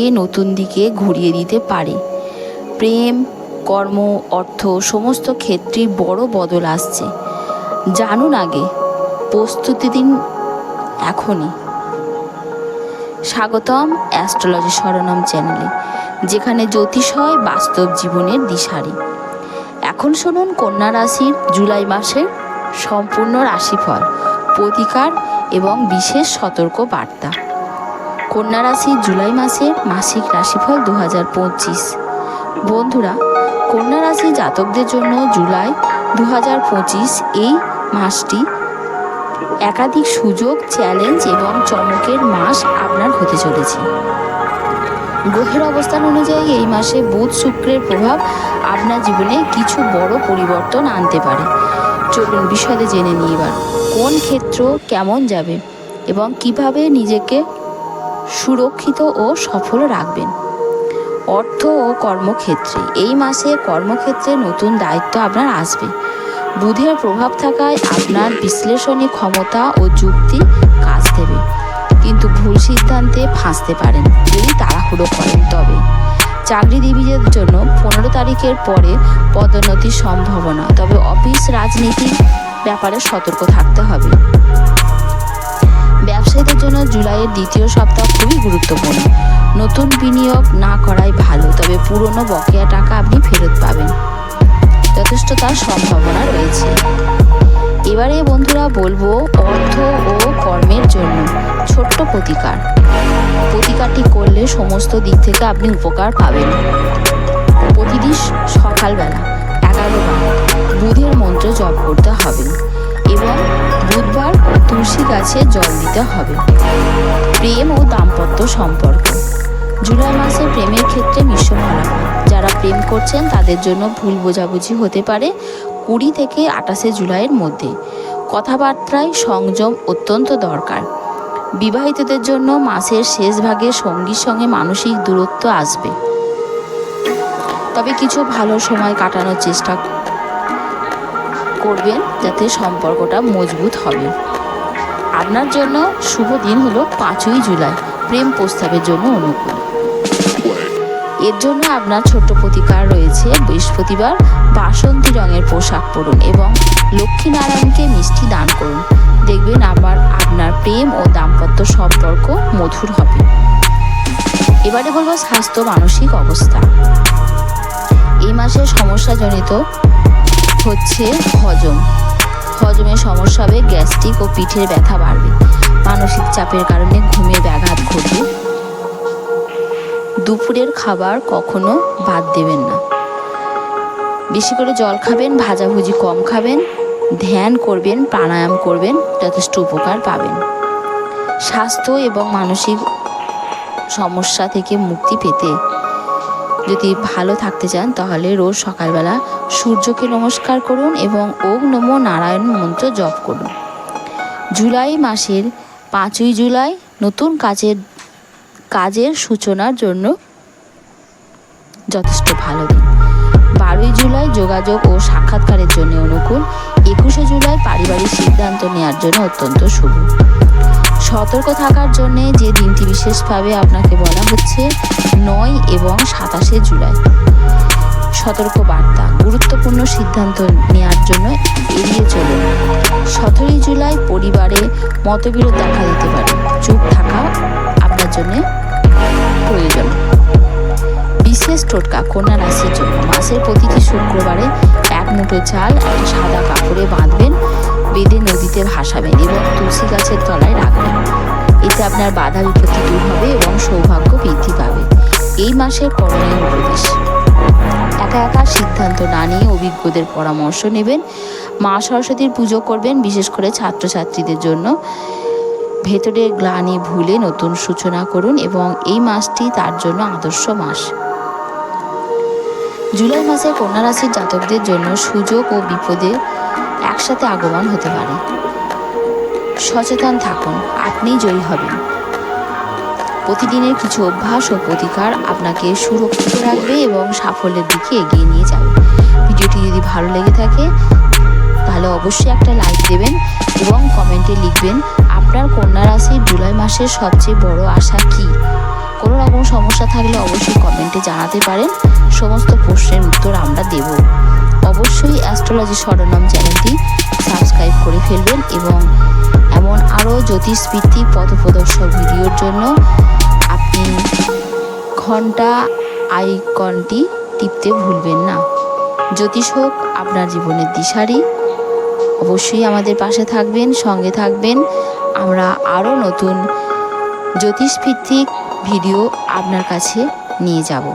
জীবনকে নতুন দিকে ঘুরিয়ে দিতে পারে। প্রেম, কর্ম, অর্থ, সমস্ত ক্ষেত্রেই বড় বদল আসছে। জানুন আগে, প্রস্তুতি দিন এখনই। স্বাগতম অ্যাস্ট্রোলজি স্মরণম চ্যানেলে, যেখানে জ্যোতিষ হয় বাস্তব জীবনের দিশারি। এখন শুনুন কন্যা রাশির জুলাই মাসের সম্পূর্ণ রাশিফল, প্রতিকার এবং বিশেষ সতর্ক বার্তা কন্যা রাশি জুলাই মাসের মাসিক রাশিফল দু হাজার পঁচিশ। বন্ধুরা, কন্যা রাশি জাতকদের জন্য জুলাই দু হাজার পঁচিশ এই মাসটি একাধিক সুযোগ, চ্যালেঞ্জ এবং চমকের মাস আপনার হতে চলেছে। গ্রহের অবস্থান অনুযায়ী এই মাসে বুধ শুক্রের প্রভাব আপনার জীবনে কিছু বড় পরিবর্তন আনতে পারে। চলুন বিশদে জেনে নিই এবার। কোন ক্ষেত্র কেমন যাবে এবং কীভাবে নিজেকে সুরক্ষিত ও সফল রাখবেন। অর্থ ও কর্মক্ষেত্রে, এই মাসে কর্মক্ষেত্রে নতুন দায়িত্ব আপনার আসবে। বুধের প্রভাব থাকায় আপনার বিশ্লেষণী ক্ষমতা ও যুক্তি কাজ দেবে। কিন্তু ভুল সিদ্ধান্তে ফাঁসতে পারেন যদি তাড়াহুড়ো করেন তবে। চাকরিজীবীদের জন্য পনেরো তারিখের পরে পদোন্নতির সম্ভাবনা, তবে অফিস রাজনীতির ব্যাপারে সতর্ক থাকতে হবে। ব্যবসায়ীদের জন্য জুলাইয়ের দ্বিতীয় সপ্তাহ খুবই গুরুত্বপূর্ণ। নতুন বিনিয়োগ না করাই ভালো, তবে পুরনো বকেয়া টাকা আপনি ফেরত পাবেন। যথেষ্ট তার সম্ভাবনা রয়েছে। এবারে বন্ধুরা বলব অর্থ ও কর্মের জন্য ছোট্ট প্রতিকার। প্রতিকারটি করলে সমস্ত দিক থেকে আপনি উপকার পাবেন। প্রতিদিন সকালবেলা এগারো বার বুধের মন্ত্র জপ করতে হবে। তুলসী গাছে জল দিতে হবে। প্রেম ও দাম্পত্য সম্পর্ক। জুলাই মাসে প্রেমের ক্ষেত্রে মিশ্র ফলাফল যারা প্রেম করছেন, তাদের জন্য ভুল বোঝাবুঝি হতে পারে কুড়ি থেকে আঠাশে জুলাইয়ের মধ্যে। কথাবার্তায় সংযম অত্যন্ত দরকার। বিবাহিতদের জন্য মাসের শেষ ভাগে সঙ্গীর সঙ্গে মানসিক দূরত্ব আসবে। তবে কিছু ভালো সময় কাটানোর চেষ্টা করবেন, যাতে সম্পর্কটা মজবুত হবে। আপনার জন্য শুভ দিন হলো পাঁচই জুলাই। প্রেম প্রস্তাবের জন্য অনুকূল। এর জন্য আপনার ছোট্ট প্রতিকার রয়েছে। বৃহস্পতিবার বাসন্তী রঙের পোশাক পরুন এবং লক্ষ্মীনারায়ণকে মিষ্টি দান করুন। দেখবেন আবার আপনার প্রেম ও দাম্পত্য সম্পর্ক মধুর হবে। এবারে বলব স্বাস্থ্য, মানসিক অবস্থা। এই মাসের সমস্যাজনিত হচ্ছে হজম। হজমের সমস্যা হবে, গ্যাস্ট্রিক ও পিঠের ব্যথা বাড়বে। মানসিক চাপের কারণে ঘুমে ব্যাঘাত ঘটবে। দুপুরের খাবার কখনো বাদ দেবেন না। বেশি করে জল খাবেন, ভাজাভুজি কম খাবেন, ধ্যান করবেন, প্রাণায়াম করবেন, যথেষ্ট উপকার পাবেন। স্বাস্থ্য এবং মানসিক সমস্যা থেকে মুক্তি পেতে যদি ভালো থাকতে চান, তাহলে রোজ সকালবেলা সূর্যকে নমস্কার করুন এবং ওম নমো নারায়ণ মন্ত্র জপ করুন। জুলাই মাসের পাঁচই জুলাই নতুন কাজের কাজের সূচনার জন্য যথেষ্ট ভালো দিন। বারোই জুলাই যোগাযোগ ও সাক্ষাৎকারের জন্য অনুকূল। একুশে জুলাই পারিবারিক সিদ্ধান্ত নেওয়ার জন্য অত্যন্ত শুভ। সতর্ক থাকার জন্য যে দিনটি বিশেষভাবে আপনাকে বলা হচ্ছে নয় এবং সাতাশে জুলাই। সতর্ক বার্তা, গুরুত্বপূর্ণ সিদ্ধান্ত নেওয়ার জন্য এড়িয়ে চলুন। সতেরোই জুলাই পরিবারে মতবিরোধ দেখা দিতে পারে। চুপ থাকা আপনার জন্য প্রয়োজন। বিশেষ টোটকা, কন্যা রাশির জন্য। মাসের প্রতিটি শুক্রবারে এক মুঠো চাল, একটা সাদা কাপড়ে বাঁধবেন বেঁধে নদীতে ভাসাবেন এবং তুলসী গাছের তলায় রাখবেন। এতে আপনার বাধা বিপত্তি দূর হবে এবং সৌভাগ্য বৃদ্ধি পাবে। এই মাসের করণীয় উপদেশ একা একা সিদ্ধান্ত না নিয়ে অভিজ্ঞদের পরামর্শ নেবেন। মা সরস্বতীর পুজো করবেন, বিশেষ করে ছাত্রছাত্রীদের জন্য। ভেতরে গ্লানি ভুলে নতুন সূচনা করুন এবং এই মাসটি তার জন্য আদর্শ মাস। জুলাই মাসে কন্যা রাশির জাতকদের জন্য সুযোগ ও বিপদে একসাথে আগমন হতে পারে। সচেতন থাকুন, আপনিই জয়ী হবেন। প্রতিদিনের কিছু অভ্যাস ও প্রতিকার আপনাকে সুরক্ষিত রাখবে এবং সাফল্যের দিকে এগিয়ে নিয়ে যাবে। ভিডিওটি যদি ভালো লেগে থাকে, তাহলে অবশ্যই একটা লাইক দেবেন এবং কমেন্টে লিখবেন, আপনার কন্যা রাশির জুলাই মাসের সবচেয়ে বড় আশা কী? কোনো রকম সমস্যা থাকলে অবশ্যই কমেন্টে জানাতে পারেন। সমস্ত প্রশ্নের উত্তর আমরা দেব। অবশ্যই অ্যাস্ট্রোলজি স্বরনাম চ্যানেলটি সাবস্ক্রাইব করে ফেলবেন এবং এমন আরও জ্যোতিষভিত্তিক পথপ্রদর্শক ভিডিওর জন্য আপনি ঘণ্টা আইকনটি টিপতে ভুলবেন না। জ্যোতিষ হোক, আপনার জীবনের দিশারি। অবশ্যই আমাদের পাশে থাকবেন, সঙ্গে থাকবেন। আমরা আরও নতুন জ্যোতিষভিত্তিক ভিডিও আপনার কাছে নিয়ে যাব।